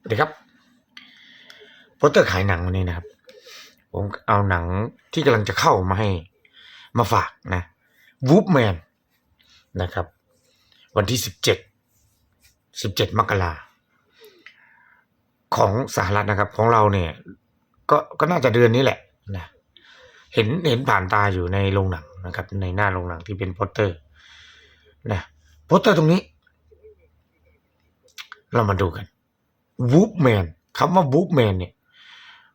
สวัสดีครับโปสเตอร์ขายหนังวันนี้นะครับ ผมเอาหนังที่กำลังจะเข้ามาให้มาฝากนะวูฟแมนนะครับ วันที่สิบเจ็ดสิบเจ็ดมกราของสหรัฐนะครับ ของเราเนี่ย ก็ก็น่าจะเดือนนี้แหละนะเห็นเห็นผ่านตาอยู่ในโรงหนังนะครับ ในหน้าโรงหนังที่เป็นโปสเตอร์นะโปสเตอร์ตรงนี้ เรามาดูกัน วูฟแมนคำว่าวูฟแมนเนี่ย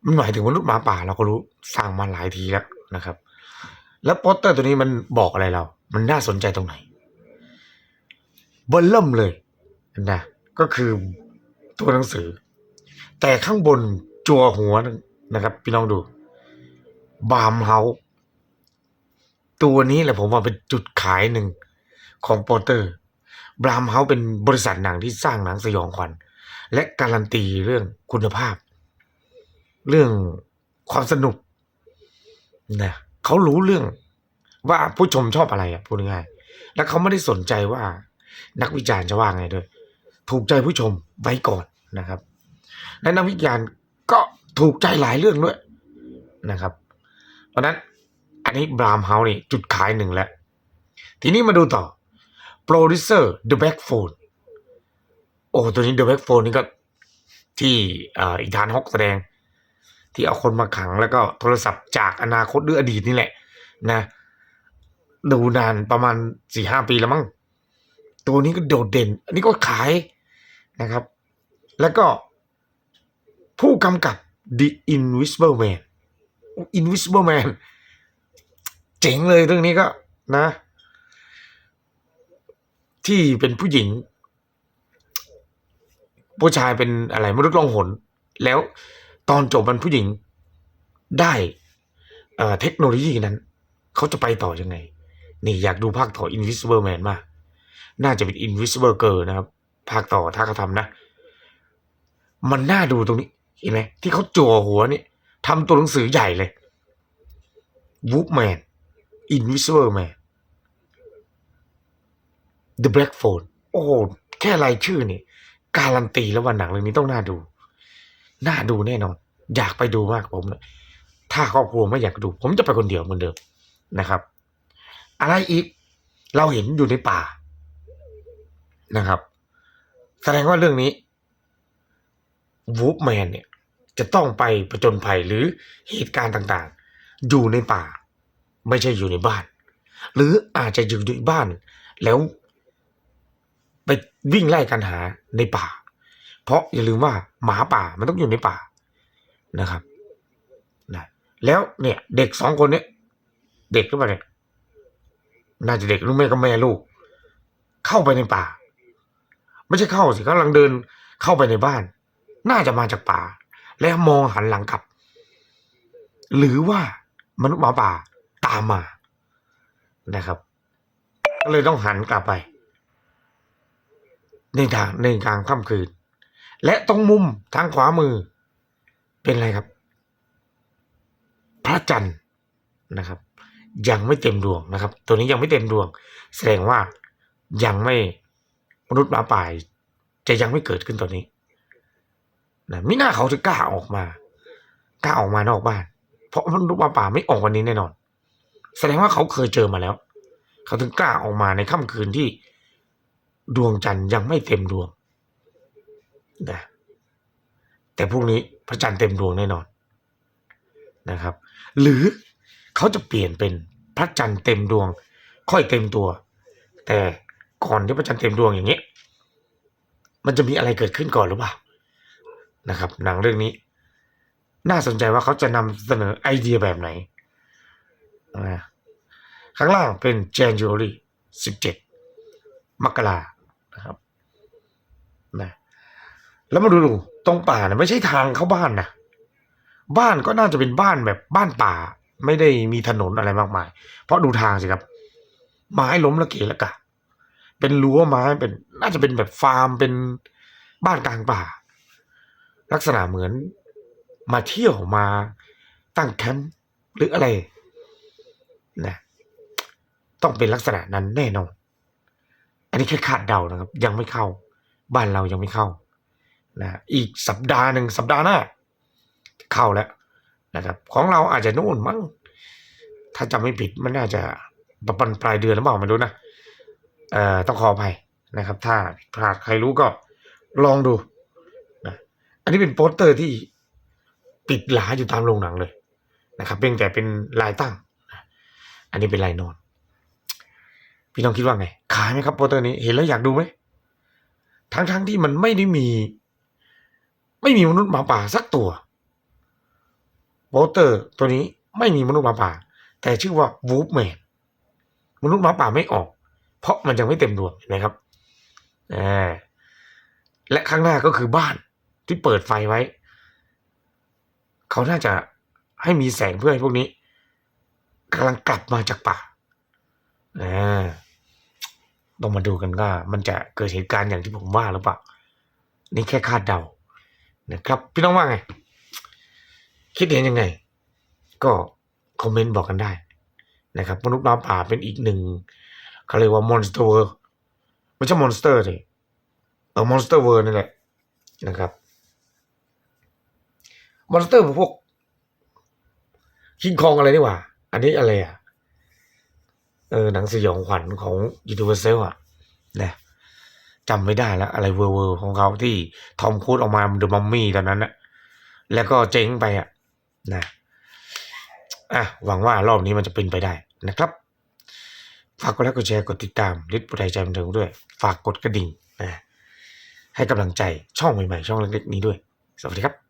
มันหมายถึงมนุษย์หมาป่าเราก็รู้สร้างมาหลายทีแล้วนะครับ แล้วโปสเตอร์ตัวนี้มันบอกอะไรเรา มันน่าสนใจตรงไหนเบนเริ่มเลยนะก็คือตัวหนังสือ แต่ข้างบนจัวหัวนะครับ พี่น้องดูบามเฮาตัวนี้แหละผมว่าเป็นจุดขายหนึ่งของโปสเตอร์บรามเฮาเป็นบริษัทหนังที่สร้างหนังสยองขวัญ และการันตีเรื่องคุณภาพ เรื่องความสนุกนะเขารู้เรื่องว่าผู้ชมชอบอะไรอะพูดง่ายแล้วเขาไม่ได้สนใจว่านักวิจารณ์จะว่าไงด้วย ถูกใจผู้ชมไว้ก่อนนะครับ และนักวิจารณ์ก็ถูกใจหลายเรื่องด้วยนะครับ เพราะนั้นอันนี้บรามเฮาส์นี่จุดขายหนึ่งแล้ว ทีนี้มาดูต่อโปรดิวเซอร์ The Back Phone โอ้ตัวนี้ The Back Phone นี่ก็ที่อ่ออีธานฮอกแสดง ที่เอาคนมาขังแล้วก็โทรศัพท์จากอนาคตหรืออดีตนี่แหละ นะ ดูนานประมาณสี่ห้าปีแล้วมั้งตัวนี้ก็โดดเด่น อันนี้ก็ขายนะครับ แล้วก็ผู้กำกับ The Invisible Man Invisible Man เจ๋งเลยเรื่องนี้ก็นะ ที่เป็นผู้หญิง ผู้ชายเป็นอะไรมนุษย์ล่องหน แล้วตอนจบมันผู้หญิงได้เทคโนโลยีนั้น เขาจะไปต่อยังไง นี่อยากดูภาคต่อ Invisible Man มาก น่าจะเป็น Invisible Girl นะครับ ภาคต่อถ้าเขาทำนะ มันน่าดูตรงนี้ เห็นไหมที่เขาจั่วหัวนี่ทำตัวหนังสือใหญ่เลย Wolf Man Invisible Man The Black Phone โอ้แค่รายชื่อนี่ การันตีแล้วว่าหนังเรื่องนี้ต้องน่าดู น่าดูแน่นอน อยากไปดูมากผม ถ้าครอบครัวไม่อยากดู ผมจะไปคนเดียวเหมือนเดิมนะครับ อะไรอีก เราเห็นอยู่ในป่านะครับ แสดงว่าเรื่องนี้วูฟแมนเนี่ย จะต้องไปผจญภัยหรือเหตุการณ์ต่างๆ อยู่ในป่า ไม่ใช่อยู่ในบ้าน หรืออาจจะอยู่ในบ้าน แล้ว ไปวิ่งไล่กันหาในป่า เพราะอย่าลืมว่าหมาป่ามันต้องอยู่ในป่านะครับนะแล้วเนี่ยเด็กสองคนเนี้ยเด็กหรือเปล่าเนี่ยน่าจะเด็กลูกแม่ก็แม่ลูก เข้าไปในป่า ไม่ใช่เข้าสิเขากำลังเดินเข้าไปในบ้าน น่าจะมาจากป่า แล้วมองหันหลังกลับ หรือว่ามนุษย์หมาป่าตามมานะครับ ก็เลยต้องหันกลับไป ในทางในกลางค่ำคืน และตรงมุมทางขวามือ เป็นอะไรครับ พระจันทร์นะครับ ยังไม่เต็มดวงนะครับ ตัวนี้ยังไม่เต็มดวง แสดงว่ายังไม่มนุษย์มาป่าย จะยังไม่เกิดขึ้นตอนนี้นะมิน่าเขาถึงกล้าออกมากล้าออกมานอกบ้าน เพราะมนุษย์มาป่าไม่ออกวันนี้แน่นอน แสดงว่าเขาเคยเจอมาแล้ว เขาถึงกล้าออกมาในค่ำคืนที่ ดวงจันทร์ยังไม่เต็มดวงนะแต่พรุ่งนี้พระจันทร์เต็มดวงแน่นอนนะครับ หรือเขาจะเปลี่ยนเป็นพระจันทร์เต็มดวง ค่อยเต็มตัว แต่ก่อนที่พระจันทร์เต็มดวงอย่างนี้มันจะมีอะไรเกิดขึ้นก่อนหรือเปล่านะครับ หนังเรื่องนี้ น่าสนใจว่าเขาจะนำเสนอไอเดียแบบไหนนะข้างล่างเป็น January 17 มกรา นะครับนะแล้วมาดูดูตรงป่านะไม่ใช่ทางเข้าบ้านนะบ้านก็น่าจะเป็นบ้านแบบบ้านป่า ไม่ได้มีถนนอะไรมากมาย เพราะดูทางสิครับ ไม้ล้มละเกะละกะ เป็นรั้วไม้เป็นน่าจะเป็นแบบฟาร์มเป็นบ้านกลางป่า ลักษณะเหมือนมาเที่ยวมาตั้งแคมป์หรืออะไรนะต้องเป็นลักษณะนั้นแน่นอน อันนี้แค่คาดเดานะครับ ยังไม่เข้า บ้านเรายังไม่เข้านะอีกสัปดาห์หนึ่งสัปดาห์หน้า เข้าแล้วนะครับ ของเราอาจจะนู่นมั้งถ้าจำไม่ผิดมันน่าจะประมาณปลายเดือนหรือเปล่าไม่รู้นะเอ่อต้องขออภัยนะครับ ถ้าผิดพลาดใครรู้ก็ลองดูนะอันนี้เป็นโปสเตอร์ที่ติดหลาอยู่ตามโรงหนังเลยนะครับเพียงแต่เป็นลายตั้ง อันนี้เป็นลายนอน พี่น้องคิดว่าไง ขายไหมครับโปสเตอร์นี้เห็นแล้วอยากดูไหมทั้งๆทที่มันไม่ได้มี ไม่มีมนุษย์หมาป่าสักตัวโปสเตอร์ตัวนี้ไม่มีมนุษย์หมาป่า แต่ชื่อว่าวูฟแมนมนุษย์หมาป่าไม่ออก เพราะมันยังไม่เต็มดวงนไหมครับอและข้างหน้าก็คือบ้านที่เปิดไฟไว้ เขาน่าจะให้มีแสงเพื่อให้พวกนี้กำลังกลับมาจากป่าอ่า ต้องมาดูกันว่ามันจะเกิดเหตุการณ์อย่างที่ผมว่าหรือเปล่า นี่แค่คาดเดานะครับ พี่น้องว่าไง คิดเห็นยังไง ก็คอมเมนต์บอกกันได้นะครับมนุษย์หมาป่าเป็นอีกหนึ่งเขาเรียกว่ามอนสเตอร์เวิร์ไม่ใช่มอนสเตอร์เลยเออมอนสเตอร์เวิร์นี่แหละนะครับมอนสเตอร์พวกคิงคองอะไรนี่หว่า อันนี้อะไรอะ เออหนังสยองขวัญของยูนิเวอร์แซลอะนะจำไม่ได้แล้วอะไรเวอร์เวอร์ของเขาที่ทอมครูซออกมาเดอะมัมมี่ตอนนั้นนะแล้วก็เจ๊งไปอะนะอะหวังว่ารอบนี้มันจะเป็นไปได้นะครับ ฝากกดไลค์กดแชร์กดติดตามลิทปุไทยใจบันเทิงด้วย ฝากกดกระดิ่งนะให้กำลังใจช่องใหม่ๆ ช่องเล็กๆนี้ด้วย สวัสดีครับ